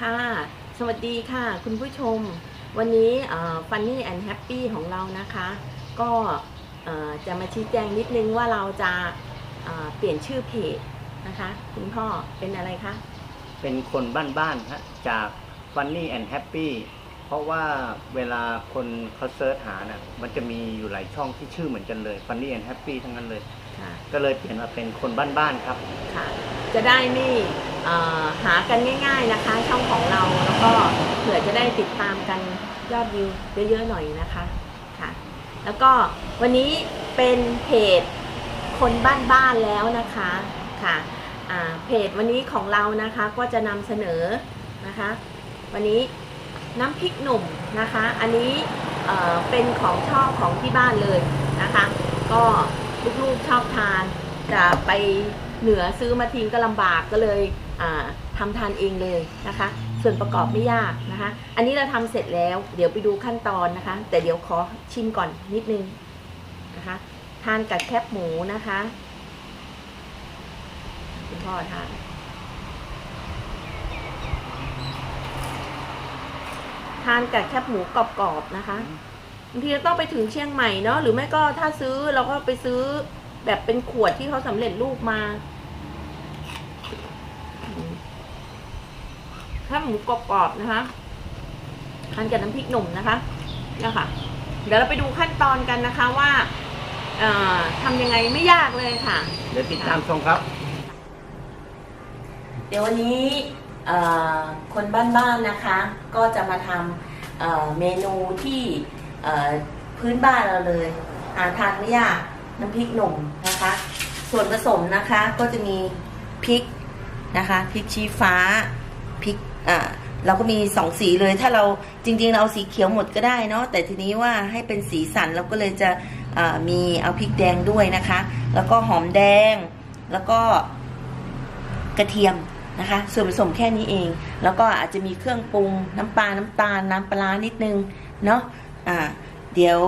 ค่ะ สวัสดีค่ะ คุณผู้ชม วันนี้ฟันนี่แอนแฮปปี้ของเรานะคะ ก็เอ่อจะมาชี้แจงนิดนึงว่าเราจะเอ่อเปลี่ยนชื่อเพจนะคะ คุณพ่อเป็นอะไรคะ เป็นคนบ้านๆฮะจาก Funny and Happy เพราะว่าเวลาคนเขาเซิร์ชหานะมันจะมีอยู่หลายช่องที่ชื่อเหมือนกันเลย Funny and Happy ทั้งนั้นเลยค่ะก็เลยเปลี่ยนมาเป็นคนบ้านๆครับ ค่ะ จะได้ไม่เอ่อ หากันง่าย ๆนะคะ ช่องของเราแล้วก็เผื่อจะได้ติดตามกันยอดวิวเยอะๆหน่อยนะคะค่ะ แล้วก็วันนี้เป็นเพจคนบ้านๆแล้วนะคะค่ะเพจวันนี้ของเรานะคะก็จะนำเสนอนะคะ วันนี้น้ำพริกหนุ่มนะคะ อันนี้เเป็นของชอบของที่บ้านเลยนะคะ ก็ลูกๆชอบทานจะไปเหนือซื้อมาทิ้งก็ลำบากก็เลย อ่าทำทานเองเลยนะคะ ส่วนประกอบไม่ยากนะคะ อันนี้เราทำเสร็จแล้ว เดี๋ยวไปดูขั้นตอนนะคะ แต่เดี๋ยวขอชิมก่อนนิดนึงนะคะ ทานกับแคบหมูนะคะคุณพ่อทานทานกับแคบหมูกรอบๆนะคะบางทีเราต้องไปถึงเชียงใหม่เนาะหรือไม่ก็ถ้าซื้อเราก็ไปซื้อแบบเป็นขวดที่เขาสำเร็จรูปมา แคบหมูกรอบๆนะคะทานกับน้ำพริกหนุ่มนะคะเนี่ยค่ะ เดี๋ยวเราไปดูขั้นตอนกันนะคะว่าเอ่อทำยังไงไม่ยากเลยค่ะ เดี๋ยวติดตามชมครับ เดี๋ยววันนี้เอ่อคนบ้านๆนะคะ ก็จะมาทำเอ่อเมนูที่เอ่อพื้นบ้านเราเลยหาทานไม่ยากน้ำพริกหนุ่มนะคะ ส่วนผสมนะคะก็จะมีพริก นะคะพริกชี้ฟ้าพริกอ่าเราก็มีสองสีเลยถ้าเราจริงๆเราเอาสีเขียวหมดก็ได้เนาะแต่ทีนี้ว่าให้เป็นสีสันเราก็เลยจะอ่ามีเอาพริกแดงด้วยนะคะ แล้วก็หอมแดง แล้วก็กระเทียมนะคะ ส่วนผสมแค่นี้เอง แล้วก็อาจจะมีเครื่องปรุงน้ำปลาน้ำตาลน้ำปลานิดนึงเนาะอ่าเดี๋ยว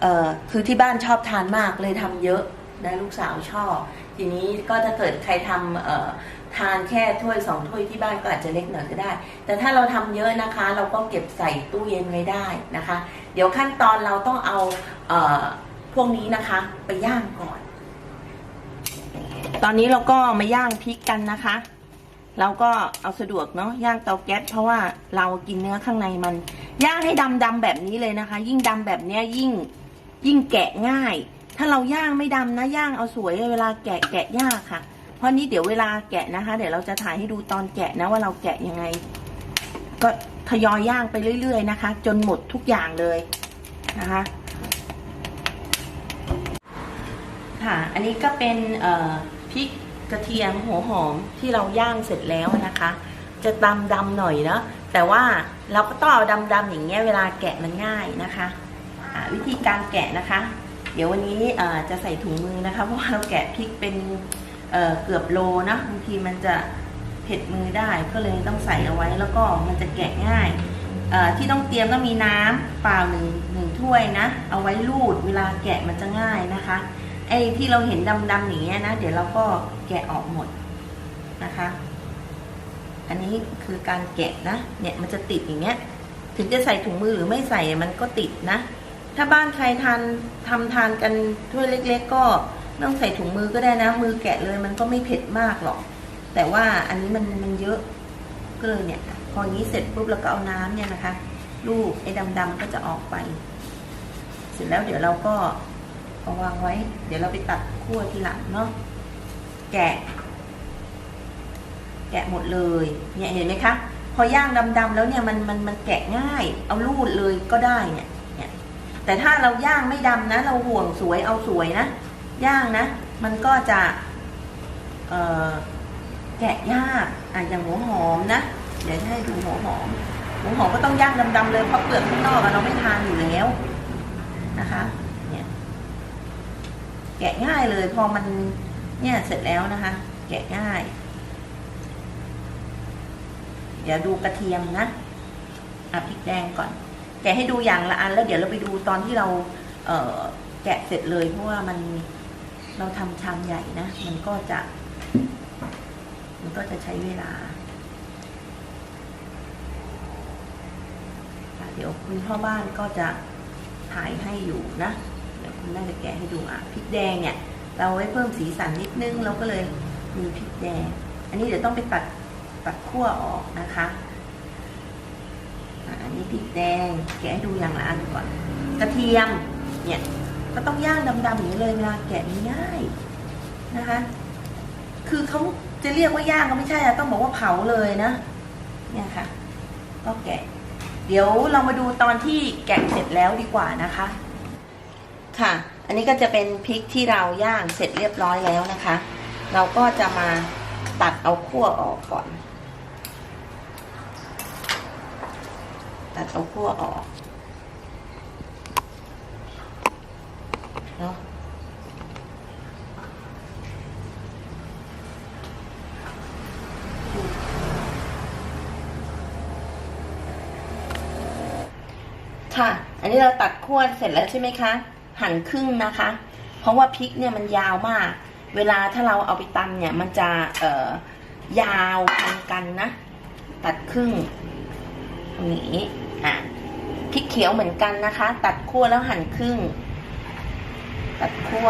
เออคือที่บ้านชอบทานมากเลยทำเยอะนะลูกสาวชอบ ทีนี้ก็ถ้าเกิดใครทำเออ ทานแค่ถ้วยสองถ้วยที่บ้านก็อาจจะเล็กหน่อยก็ได้ แต่ถ้าเราทำเยอะนะคะ เราก็เก็บใส่ตู้เย็นไว้ได้นะคะ เดี๋ยวขั้นตอนเราต้องเอาเออพวกนี้นะคะ ไปย่างก่อน ตอนนี้เราก็มาย่างพริกกันนะคะ เราก็เอาสะดวกเนาะย่างเตาแก๊สเพราะว่าเรากินเนื้อข้างในมัน ย่างให้ดำดำแบบนี้เลยนะคะ ยิ่งดำแบบเนี้ยยิ่งยิ่งแกะง่าย ถ้าเราย่างไม่ดำนะย่างเอาสวยเวลาแกะแกะยากค่ะ ราะนี้เดี๋ยวเวลาแกะนะคะ เดี๋ยวเราจะถ่ายให้ดูตอนแกะนะว่าเราแกะยังไง ก็ทยอยย่างไปเรื่อย ๆ นะคะ จนหมดทุกอย่างเลยนะคะ ค่ะ อันนี้ก็เป็นพริกกระเทียมหัวหอมที่เราย่างเสร็จแล้วนะคะ จะดำดำหน่อยเนาะแต่ว่าเราก็ต้องเอาดำดำๆอย่างเงี้ยเวลาแกะมันง่ายนะคะอ่าวิธีการแกะนะคะ เดี๋ยววันนี้จะใส่ถุงมือนะคะ เพราะว่าเราแกะพริกเป็น เเกือบโลนะบางทีมันจะเผ็ดมือได้ก็เลยต้องใส่เอาไว้แล้วก็มันจะแกะง่ายที่ต้องเตรียมก็มีน้ำเปล่าหนึ่งหนึ่งถ้วยนะ เอาไว้รูดเวลาแกะมันจะง่ายนะคะไอ้ที่เราเห็นดำๆอย่างเงี้ยนะ เดี๋ยวเราก็แกะออกหมดนะคะ อันนี้คือการแกะนะ เนี่ยมันจะติดอย่างเงี้ย ถึงจะใส่ถุงมือหรือไม่ใส่มันก็ติดนะ ถ้าบ้านใครทานทำทานกันถ้วยเล็ก ๆ ก็ ต้องใส่ถุงมือก็ได้นะ มือแกะเลยมันก็ไม่เผ็ดมากหรอก แต่ว่าอันนี้มันมันเยอะก็เลยเนี่ย พออย่างนี้เสร็จปุ๊บเราก็เอาน้ำเนี่ยนะคะลูกไอ้ดำๆก็จะออกไป เสร็จแล้วเดี๋ยวเราก็เอาวางไว้ เดี๋ยวเราไปตัดขั้วทีหลังเนาะแกะ แกะหมดเลย เนี่ยเห็นไหมคะพอย่างดำๆแล้วเนี่ยมันมันมันแกะง่าย เอาลูดเลยก็ได้เนี่ย เนี่ย แต่ถ้าเราย่างไม่ดำนะ เราห่วงสวยเอาสวยนะ ย่างนะ มันก็จะแกะยากอะอย่างหัวหอมนะ เดี๋ยวจะให้ดูหัวหอม หัวหอมก็ต้องย่างดำๆเลยเพราะเปลือกข้างนอกะเราไม่ทานอยู่แล้วนะคะเนี่ยแกะง่ายเลยพอมันเนี่ยเสร็จแล้วนะคะ แกะง่าย เดี๋ยวดูกระเทียมนะอะพริกแดงก่อน แกะให้ดูอย่างละอันแล้วเดี๋ยวเราไปดูตอนที่เรา เออแกะเสร็จเลยเพราะว่ามัน เราทำชามใหญ่นะ มันก็จะ มันก็จะใช้เวลา เดี๋ยวคุณพ่อบ้านก็จะถ่ายให้อยู่นะ เดี๋ยวคุณแม่จะแกะให้ดูอะพริกแดงเนี่ย เราไว้เพิ่มสีสันนิดนึงเราก็เลยมีพริกแดง อันนี้เดี๋ยวต้องไปตัดตัดขั้วออกนะคะอะอันนี้พริกแดง แกะให้ดูอย่างละอันก่อน กระเทียมเนี่ย ก็ต้องย่างดำๆอย่างนี้เลยเวลาแกะง่ายนะคะ คือเขาจะเรียกว่าย่างก็ไม่ใช่อะต้องบอกว่าเผาเลยนะเนี่ยค่ะ ก็แกะ เดี๋ยวเรามาดูตอนที่แกะเสร็จแล้วดีกว่านะคะ ค่ะ อันนี้ก็จะเป็นพริกที่เราย่างเสร็จเรียบร้อยแล้วนะคะ เราก็จะมาตัดเอาขั้วออกก่อน ตัดเอาขั้วออก เนาะค่ะ อันนี้เราตัดขั้วเสร็จแล้วใช่ไหมคะ หั่นครึ่งนะคะ เพราะว่าพริกเนี่ยมันยาวมาก เวลาถ้าเราเอาไปตำเนี่ยมันจะเอ่อยาวพันกันนะ ตัดครึ่งตรงนี้ อะพริกเขียวเหมือนกันนะคะ ตัดขั้วแล้วหั่นครึ่ง ตัดขั้ว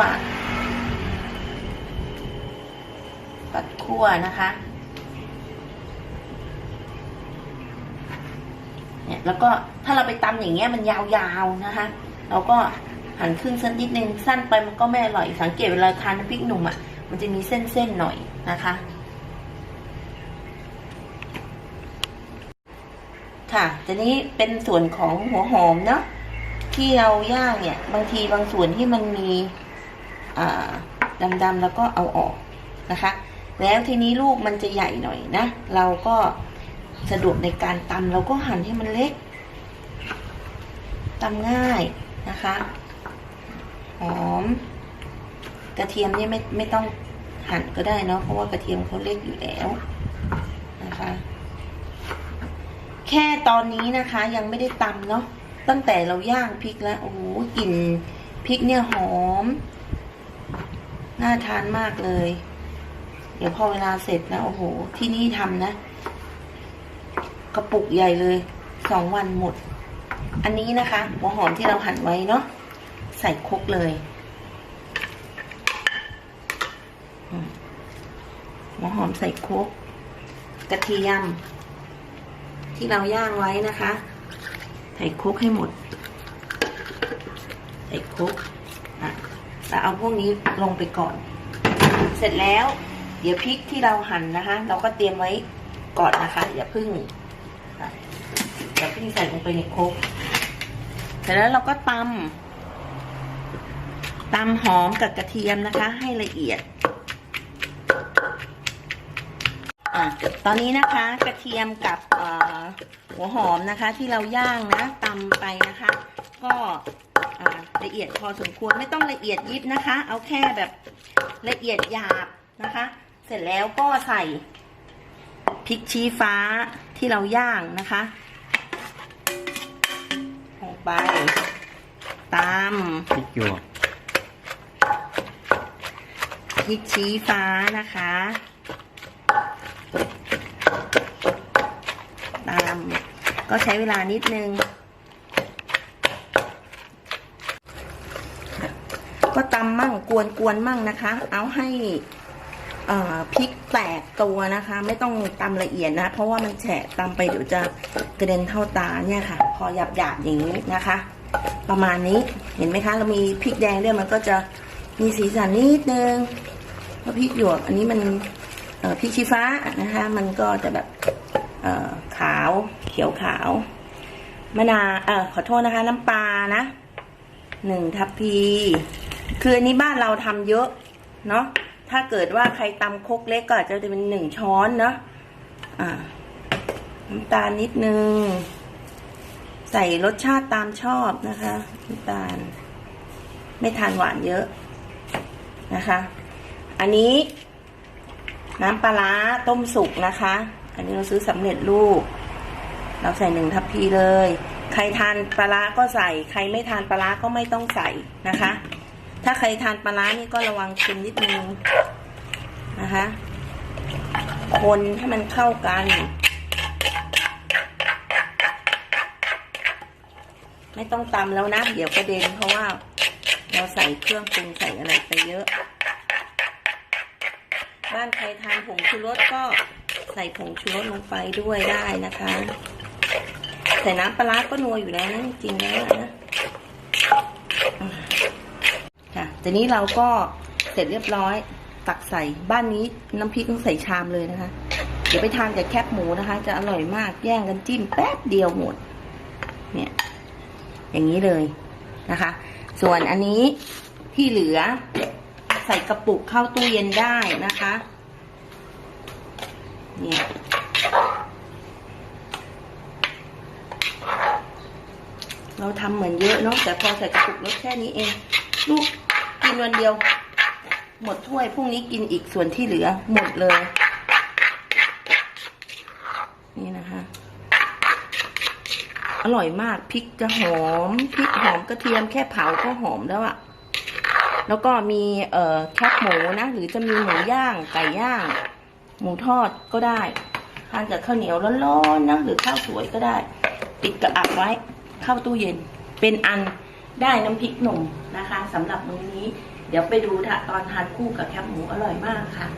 ตัดขั้วนะคะเนี่ยแล้วก็ถ้าเราไปตำอย่างเงี้ยมันยาวๆนะคะ เราก็หั่นครึ่งสักนิดนึงสั้นไปมันก็ไม่อร่อยสังเกตเวลาทานน้ำพริกหนุ่มอะมันจะมีเส้นๆหน่อยนะคะ ค่ะทีนี้เป็นส่วนของหัวหอมเนาะ ที่เราย่างเนี่ย บางทีบางส่วนที่มันมีดำๆแล้วก็เอาออกนะคะ แล้วทีนี้ลูกมันจะใหญ่หน่อยนะ เราก็สะดวกในการตำเราก็หั่นให้มันเล็กตำง่ายนะคะหอม กระเทียมนี่ไม่ไม่ต้องหั่นก็ได้เนาะเพราะว่ากระเทียมเขาเล็กอยู่แล้วนะคะ แค่ตอนนี้นะคะยังไม่ได้ตำเนาะ ตั้งแต่เราย่างพริกแล้วโอ้โหกลิ่นพริกเนี่ยหอม น่าทานมากเลย เดี๋ยวพอเวลาเสร็จนะโอ้โห ที่นี่ทำนะ กระปุกใหญ่เลยสองวันหมด อันนี้นะคะหัวหอมที่เราหั่นไว้เนาะใส่ครกเลยมหัวหอมใส่ครกกระเทียม ที่เราย่างไว้นะคะ ใส่คกให้หมด ใส่คกอะแล้วเอาพวกนี้ลงไปก่อน เสร็จแล้ว เดี๋ยวพริกที่เราหั่นนะคะ เราก็เตรียมไว้ก่อนนะคะ อย่าพึ่งอย่าพึ่งใส่ลงไปในคกเสร็จแล้วเราก็ตำตำหอมกับกระเทียมนะคะ ให้ละเอียด อะตอนนี้นะคะกระเทียมกับเอ่อหัวหอมนะคะ ที่เราย่างนะตำไปนะคะ ก็อ่าละเอียดพอสมควรไม่ต้องละเอียดยิบนะคะ เอาแค่แบบละเอียดหยาบนะคะ เสร็จแล้วก็ใส่พริกชี้ฟ้าที่เราย่างนะคะลงไปตามพริกหยวกพริกชี้ฟ้านะคะ ตาม ก็ใช้เวลานิดนึง ก็ตำมั่งกวนกวนมั่งนะคะ เอาให้เอ่อพริกแตกตัวนะคะ ไม่ต้องตำละเอียดนะ เพราะว่ามันแฉะตำไปเดี๋ยวจะกระเด็นเข้าตาเนี่ยค่ะ พอหยาบหยาบอย่างนี้นะคะ ประมาณนี้เห็นไหมคะ เรามีพริกแดงด้วยมันก็จะมีสีสันนิดนึงแล้วพริกหยวกอันนี้มันเอ่อพริกชี้ฟ้านะคะ มันก็จะแบบ ขาวเขียวขาวมะนาวเออขอโทษนะคะ น้ำปลานะหนึ่งทัพพี คืออันนี้บ้านเราทำเยอะ เนาะถ้าเกิดว่าใครตำคกเล็กก็อาจจะเป็นหนึ่งช้อนเนาะอ่าน้ำตาลนิดนึง ใส่รสชาติตามชอบนะคะน้ำตาล ไม่ทานหวานเยอะนะคะ อันนี้ น้ำปลาร้าต้มสุกนะคะ อันนี้เราซื้อสำเร็จรูป เราใส่หนึ่งทัพพีเลย ใครทานปลาร้าก็ใส่ ใครไม่ทานปลาร้าก็ไม่ต้องใส่นะคะ ถ้าใครทานปลาร้านี่ก็ระวังเค็มนิดนึงนะคะ คนให้มันเข้ากัน ไม่ต้องตำแล้วนะ เดี๋ยวกระเด็นเพราะว่าเราใส่เครื่องปรุงใส่อะไรไปเยอะ บ้านใครทานผงชูรสก็ ใส่ผงชูรสลงไปด้วยได้นะคะ ใส่น้ำปลาร้าก็นัวอยู่แล้วนะจริงๆแล้วนะค่ะทีนี้เราก็เสร็จเรียบร้อย ตักใส่บ้านนี้น้ำพริกต้องใส่ชามเลยนะคะ เดี๋ยวไปทานกับแคบหมูนะคะ จะอร่อยมากแย่งกันจิ้มแป๊บเดียวหมด เนี่ย อย่างนี้เลยนะคะ ส่วนอันนี้ที่เหลือใส่กระปุกเข้าตู้เย็นได้นะคะ เนี่ยเราทำเหมือนเยอะเนาะแต่พอใส่กระปุกลดแค่นี้เอง ลูกกินวันเดียว หมดถ้วยพรุ่งนี้กินอีกส่วนที่เหลือ หมดเลย นี่นะคะ อร่อยมากพริกจะหอมพริกหอมกระเทียมแค่เผาก็หอมแล้วอะแล้วก็มีเอ่อแคบหมูนะ หรือจะมีหมูย่างไก่ย่าง หมูทอดก็ได้ทานกับข้าวเหนียวร้อนๆนะหรือข้าวสวยก็ได้ ติดกระอักไว้เข้าตู้เย็น เป็นอันได้น้ำพริกหนุ่มนะคะสำหรับมื้อนี้ เดี๋ยวไปดูตอนทานคู่กับแคบหมูอร่อยมากค่ะ